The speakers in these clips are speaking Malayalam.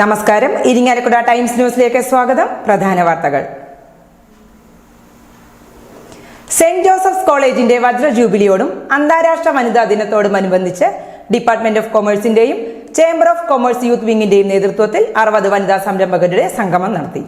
നമസ്കാരം. ഇരിങ്ങാലക്കുട ടൈംസ് ന്യൂസിലേക്ക് സ്വാഗതം. പ്രധാന വാർത്തകൾ. സെന്റ് ജോസഫ്സ് കോളേജിന്റെ വജ്ര ജൂബിലിയോടും അന്താരാഷ്ട്ര വനിതാ ദിനത്തോടും അനുബന്ധിച്ച് ഡിപ്പാർട്ട്മെന്റ് ഓഫ് കൊമേഴ്സിന്റെയും ചേംബർ ഓഫ് കൊമേഴ്സ് യൂത്ത് വിംഗിന്റെയും നേതൃത്വത്തിൽ അറുപത് വനിതാ സംരംഭകരുടെ സംഗമം നടത്തി.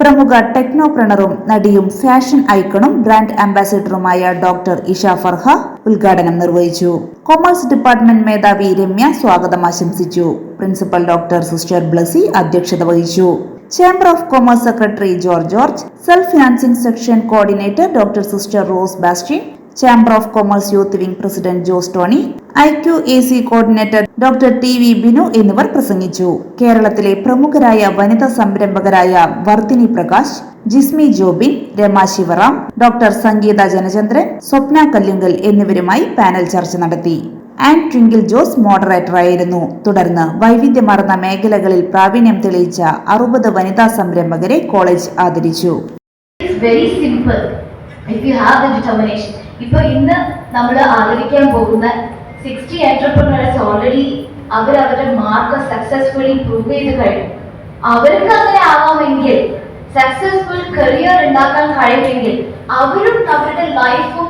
പ്രമുഖ ടെക്നോപ്രണറും നടിയും ഫാഷൻ ഐക്കണും ബ്രാൻഡ് അംബാസിഡറുമായ ഡോക്ടർ ഇഷ ഫർഹ ഉദ്ഘാടനം നിർവഹിച്ചു. കൊമേഴ്സ് ഡിപ്പാർട്ട്മെന്റ് മേധാവി രമ്യ സ്വാഗതം ആശംസിച്ചു. പ്രിൻസിപ്പൽ ഡോക്ടർ സിസ്റ്റർ ബ്ലസി അധ്യക്ഷത വഹിച്ചു. Chamber of commerce secretary George George self financing section coordinator doctor sister Rose Bastin chamber of commerce youth wing president Jose Tony I Q A C coordinator doctor T V Binu എന്നിവർ പ്രസംഗിച്ചു. കേരളത്തിലെ പ്രമുഖരായ വനിതാ സംരംഭകരായ വർദ്ധിനി പ്രകാശ് ജിസ്മി ജോബിൻ രമ ശിവറാം ഡോക്ടർ സംഗീത ജനചന്ദ്രൻ സ്വപ്ന കല്ലുങ്കൽ എന്നിവരുമായി പാനൽ ചർച്ച നടത്തി. ആൻഡ് ട്വിങ്കിൾ ജോസ് മോഡറേറ്ററായിരുന്നു. തുടർന്ന് വൈവിധ്യമാർന്ന മേഖലകളിൽ പ്രാവീണ്യം തെളിയിച്ച അറുപത് വനിതാ സംരംഭകരെ കോളേജ് ആദരിച്ചു. Have the determination. ഇപ്പൊ ഇന്ന് നമ്മൾ ആദരിക്കാൻ പോകുന്ന സിക്സ്റ്റി എന്റർപ്രണേഴ്സ് ഓൾറെഡി അവർ അവരുടെ മാർക്ക് സക്സസ്ഫുള്ളി പ്രൂവ് ചെയ്ത് കഴിഞ്ഞു. അവർക്ക് അങ്ങനെ ആവാമെങ്കിൽ സക്സസ്ഫുൾ കരിയർ ഉണ്ടാക്കാൻ കഴിയുമെങ്കിൽ അവരും അവരുടെ ലൈഫും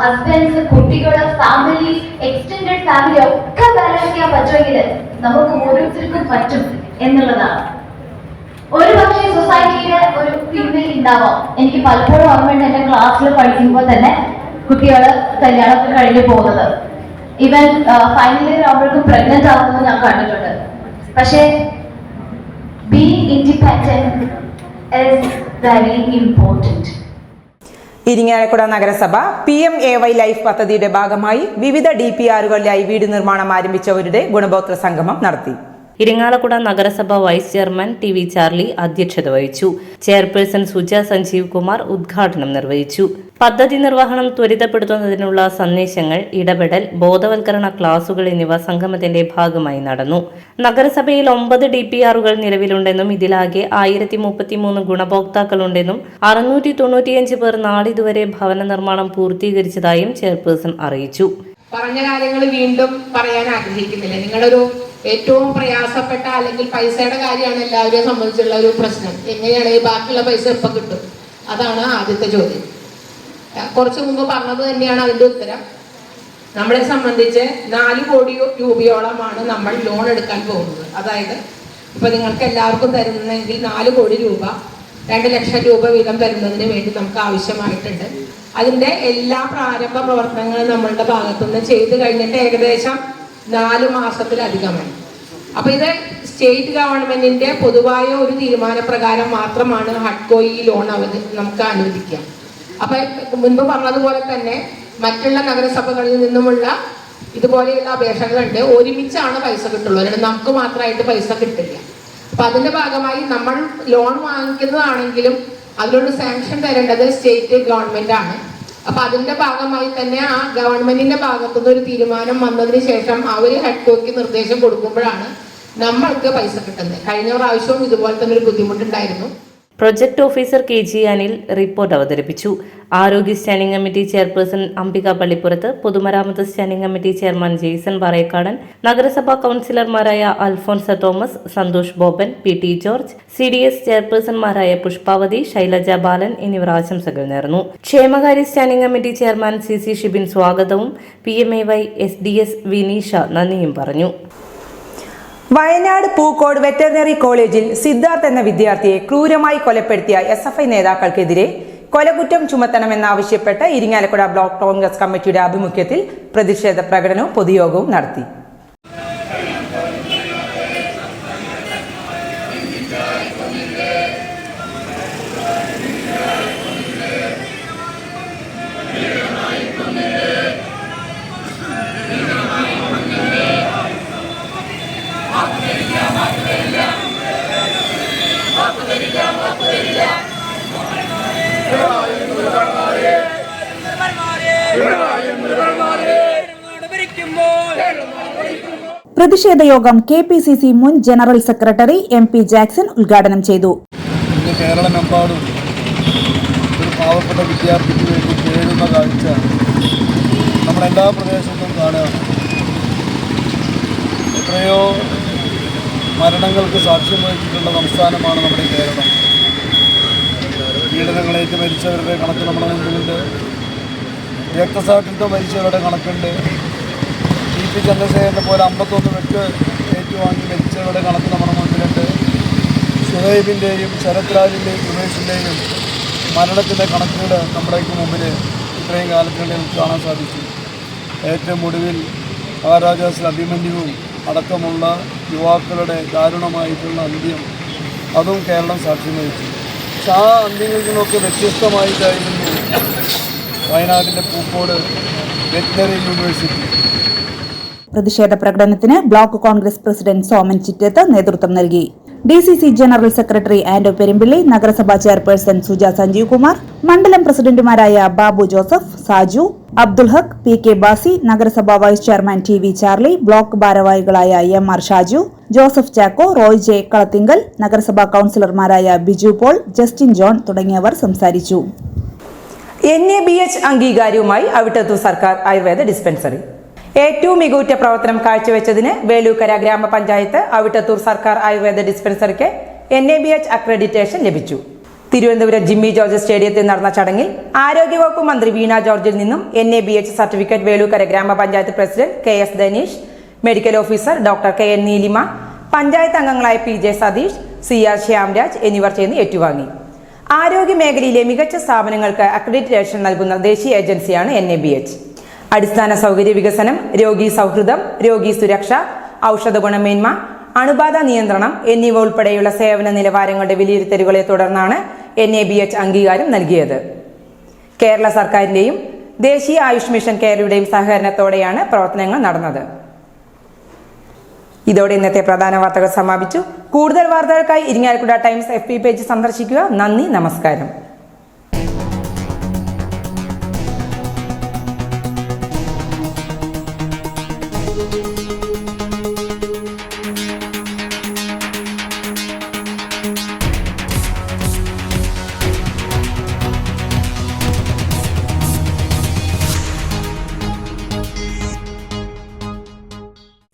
ഹസ്ബൻഡ്സ് കുട്ടികൾ ഫാമിലി എക്സ്റ്റെൻഡഡ് ഫാമിലി ഒക്കെ ബാലൻസ് ചെയ്യാൻ പറ്റുമെങ്കിൽ നമുക്ക് ഓരോരുത്തർക്കും പറ്റും എന്നുള്ളതാണ്. ഒരു പക്ഷേ സൊസൈറ്റിയിലെ ഒരു ഫീമെയിൽ ഉണ്ടാവാം. എനിക്ക് പലപ്പോഴും ഓർമ്മയുണ്ട് എന്റെ ക്ലാസ്സിൽ പഠിക്കുമ്പോൾ തന്നെ കുട്ടികൾ കല്യാണമൊക്കെ കഴിഞ്ഞു പോകുന്നത്. ഇവൻ ഫൈനലി ഇയർ പ്രഗ്നന്റ് ആവുന്നത് ഞാൻ കണ്ടിട്ടുണ്ട്. പക്ഷേ ഇരിങ്ങാലക്കുട നഗരസഭ P M A Y life പദ്ധതിയുടെ ഭാഗമായി വിവിധ ഡി പി ആറുകളിലായി വീട് നിർമ്മാണം ആരംഭിച്ചവരുടെ ഗുണഭോക്തൃ സംഗമം നടത്തി. ഇരിങ്ങാലക്കുട നഗരസഭ vice chairman T V Charlie അധ്യക്ഷത വഹിച്ചു. ചെയർപേഴ്സൺ സുജ സഞ്ജീവ് കുമാർ ഉദ്ഘാടനം നിർവഹിച്ചു. പദ്ധതി നിർവഹണം ത്വരിതപ്പെടുത്തുന്നതിനുള്ള സന്ദേശങ്ങൾ ഇടപെടൽ ബോധവൽക്കരണ ക്ലാസുകൾ എന്നിവ സംഗമത്തിന്റെ ഭാഗമായി നടന്നു. നഗരസഭയിൽ ഒമ്പത് ഡി പി ആറുകൾ നിലവിലുണ്ടെന്നും ഇതിലാകെ ആയിരത്തി മുപ്പത്തിമൂന്ന് ഗുണഭോക്താക്കളുണ്ടെന്നും അറുന്നൂറ്റി തൊണ്ണൂറ്റിയഞ്ച് പേർ നാളിതുവരെ ഭവന നിർമ്മാണം പൂർത്തീകരിച്ചതായും ചെയർപേഴ്സൺ അറിയിച്ചു. പറഞ്ഞ കാര്യങ്ങൾ വീണ്ടും പറയാൻ ആഗ്രഹിക്കുന്നില്ല. നിങ്ങളൊരു ഏറ്റവും പ്രയാസപ്പെട്ട അല്ലെങ്കിൽ പൈസയുടെ കാര്യമാണ് എല്ലാവരെയും സംബന്ധിച്ചുള്ള ഒരു പ്രശ്നം. എങ്ങനെയാണ് ഈ ബാക്കിയുള്ള പൈസ എപ്പോൾ കിട്ടും? അതാണ് ആദ്യത്തെ ചോദ്യം. കുറച്ചു മുമ്പ് പറഞ്ഞത് തന്നെയാണ് അതിന്റെ ഉത്തരം. നമ്മളെ സംബന്ധിച്ച് നാല് കോടി രൂപയോളമാണ് നമ്മൾ ലോൺ എടുക്കാൻ പോകുന്നത്. അതായത് ഇപ്പൊ നിങ്ങൾക്ക് എല്ലാവർക്കും തരുന്നെങ്കിൽ നാല് കോടി രൂപ രണ്ട് ലക്ഷം രൂപ വീതം തരുന്നതിന് വേണ്ടി നമുക്ക് ആവശ്യമായിട്ടുണ്ട്. അതിന്റെ എല്ലാ പ്രാരംഭ പ്രവർത്തനങ്ങളും നമ്മളുടെ ഭാഗത്തുനിന്ന് ചെയ്തു കഴിഞ്ഞിട്ട് ഏകദേശം നാല് മാസത്തിലധികമായി. അപ്പൊ ഇത് സ്റ്റേറ്റ് ഗവൺമെന്റിന്റെ പൊതുവായ ഒരു തീരുമാനപ്രകാരം മാത്രമാണ് ഹഡ്കോ ഈ ലോൺ അവർ നമുക്ക് അനുവദിക്കുക. അപ്പൊ മുൻപ് പറഞ്ഞതുപോലെ തന്നെ മറ്റുള്ള നഗരസഭകളിൽ നിന്നുമുള്ള ഇതുപോലെയുള്ള അപേക്ഷകളുണ്ട്. ഒരുമിച്ചാണ് പൈസ കിട്ടുള്ളൂ. അല്ലെങ്കിൽ നമുക്ക് മാത്രമായിട്ട് പൈസ കിട്ടില്ല. അപ്പൊ അതിന്റെ ഭാഗമായി നമ്മൾ ലോൺ വാങ്ങിക്കുന്നതാണെങ്കിലും അതിലോട്ട് സാങ്ഷൻ തരേണ്ടത് സ്റ്റേറ്റ് ഗവൺമെന്റ് ആണ്. അപ്പൊ അതിന്റെ ഭാഗമായി തന്നെ ആ ഗവൺമെന്റിന്റെ ഭാഗത്തുനിന്ന് ഒരു തീരുമാനം വന്നതിന് ശേഷം അവർ ഹെഡ് കോക്ക് നിർദ്ദേശം കൊടുക്കുമ്പോഴാണ് നമ്മൾക്ക് പൈസ കിട്ടുന്നത്. കഴിഞ്ഞ പ്രാവശ്യവും ഇതുപോലെ തന്നെ ഒരു ബുദ്ധിമുട്ടുണ്ടായിരുന്നു. Project officer K G Anil report അവതരിപ്പിച്ചു. ആരോഗ്യ standing committee chairperson Ambika Pallippurath പൊതുമരാമത്ത് standing committee chairman Jaison Parayakkadan നഗരസഭാ കൗൺസിലർമാരായ Alphonsa Thomas Santhosh Boban P T George C D S ചെയർപേഴ്സൺമാരായ Pushpavathi Shailaja Balan എന്നിവർ ആശംസകൾ നേർന്നു. ക്ഷേമകാര്യ standing committee chairman C C Shibin സ്വാഗതവും P M A Y S D S Vineesha നന്ദിയും പറഞ്ഞു. വയനാട് പൂക്കോട് വെറ്ററിനറി കോളേജിൽ സിദ്ധാർത്ഥ് എന്ന വിദ്യാർത്ഥിയെ ക്രൂരമായി കൊലപ്പെടുത്തിയ എസ് എഫ് ഐ നേതാക്കൾക്കെതിരെ കൊലകുറ്റം ചുമത്തണമെന്നാവശ്യപ്പെട്ട് ഇരിങ്ങാലക്കുട ബ്ലോക്ക് കോൺഗ്രസ് കമ്മിറ്റിയുടെ ആഭിമുഖ്യത്തിൽ പ്രതിഷേധ പ്രകടനവും പൊതുയോഗവും നടത്തി. പ്രതിഷേധ യോഗം കെ പി സി സി മുൻ general secretary M P Jackson ഉദ്ഘാടനം ചെയ്തു. കാഴ്ച നമ്മുടെ എല്ലാ പ്രദേശത്തും എത്രയോ മരണങ്ങൾക്ക് സാക്ഷ്യം വഹിച്ചിട്ടുള്ള സംസ്ഥാനമാണ് നമ്മുടെ കേരളം. പീഡനങ്ങളേറ്റ് മരിച്ചവരുടെ കണക്ക് നമ്മുടെ മുമ്പിലുണ്ട്. രക്തസാക്ഷിത്വം മരിച്ചവരുടെ കണക്കുണ്ട്. പി ചന്ദ്രശേഖരനെ പോലെ അമ്പത്തൊന്ന് വെട്ട് ഏറ്റുവാങ്ങി മരിച്ചവരുടെ കണക്ക് നമ്മുടെ മുന്നിലുണ്ട് ഷുഹൈബിന്റെയും ശരത് രാജിന്റെയും സുമേഷിന്റെയും മരണത്തിന്റെ കണക്കുകൾ നമ്മുടെയൊക്കെ മുമ്പിൽ ഇത്രയും കാലത്തിനുള്ളിൽ നമുക്ക് കാണാൻ സാധിച്ചു. ഏറ്റവും ഒടുവിൽ മഹാരാജാസ് അഭിമന്യുവും അടക്കമുള്ള യുവാക്കളുടെ ദാരുണമായിട്ടുള്ള അന്ത്യം അതും കേരളം സാക്ഷ്യം വഹിച്ചു. പക്ഷെ ആ അന്ത്യങ്ങളിൽ നിന്നൊക്കെ വ്യത്യസ്തമായിട്ടായിരുന്നു വയനാടിന്റെ പൂക്കോട് വെറ്റിനറി യൂണിവേഴ്സിറ്റി പ്രതിഷേധ പ്രകടനത്തിന് ബ്ലോക്ക് കോൺഗ്രസ് പ്രസിഡന്റ് സോമൻ ചിറ്റത്ത് നേതൃത്വം നൽകി. D C C general secretary Anto Perumpilly നഗരസഭാ ചെയർപേഴ്സൺ സുജ സഞ്ജീവ് കുമാർ മണ്ഡലം പ്രസിഡന്റുമാരായ Babu Joseph Saju Abdul Haq P K Basi നഗരസഭാ vice chairman T V Charlie block ഭാരവാഹികളായ M R Shaju Joseph Chacko Roy J Kalathingal നഗരസഭാ കൌൺസിലർമാരായ ബിജു പോൾ ജസ്റ്റിൻ ജോൺ തുടങ്ങിയവർ സംസാരിച്ചു. എൻ എ ബി എച്ച് അംഗീകാരവുമായി അവിട്ടത്തു സർക്കാർ ആയുർവേദ ഡിസ്പെൻസറി. ഏറ്റവും മികവുറ്റ പ്രവർത്തനം കാഴ്ചവെച്ചതിന് വേലൂക്കര ഗ്രാമപഞ്ചായത്ത് അവിട്ടത്തൂർ സർക്കാർ Ayurveda ഡിസ്പെൻസറിക്ക് N A B H accreditation ലഭിച്ചു. തിരുവനന്തപുരം ജിമ്മി ജോർജ് സ്റ്റേഡിയത്തിൽ നടന്ന ചടങ്ങിൽ ആരോഗ്യവകുപ്പ് മന്ത്രി വീണ ജോർജിൽ നിന്നും N A B H certificate Velookkara grama panchayat president K S Dhaneesh medical officer doctor K N Neelima panchayat അംഗങ്ങളായ P J Satheesh C R Shyamraj എന്നിവർ ചേർന്ന് ഏറ്റുവാങ്ങി. ആരോഗ്യ മേഖലയിലെ മികച്ച സ്ഥാപനങ്ങൾക്ക് അക്രഡിറ്റേഷൻ നൽകുന്ന ദേശീയ ഏജൻസിയാണ് എൻ എ ബി എച്ച് അടിസ്ഥാന സൗകര്യ വികസനം രോഗി സൗഹൃദം രോഗി സുരക്ഷ ഔഷധ ഗുണമേന്മ അണുബാധ നിയന്ത്രണം എന്നിവ ഉൾപ്പെടെയുള്ള സേവന നിലവാരങ്ങളുടെ വിലയിരുത്തലുകളെ തുടർന്നാണ് എൻ എ ബി എച്ച് അംഗീകാരം നൽകിയത്. കേരള സർക്കാരിന്റെയും ദേശീയ ആയുഷ് മിഷൻ കേരളയുടെയും സഹകരണത്തോടെയാണ് പ്രവർത്തനങ്ങൾ നടന്നത്. ഇതോടെ ഇന്നത്തെ പ്രധാന വാർത്തകൾ സമാപിച്ചു. കൂടുതൽ വാർത്തകൾക്കായി ഇരിങ്ങാലക്കുട ടൈംസ് എഫ് പേജ് സന്ദർശിക്കുക. നന്ദി നമസ്കാരം.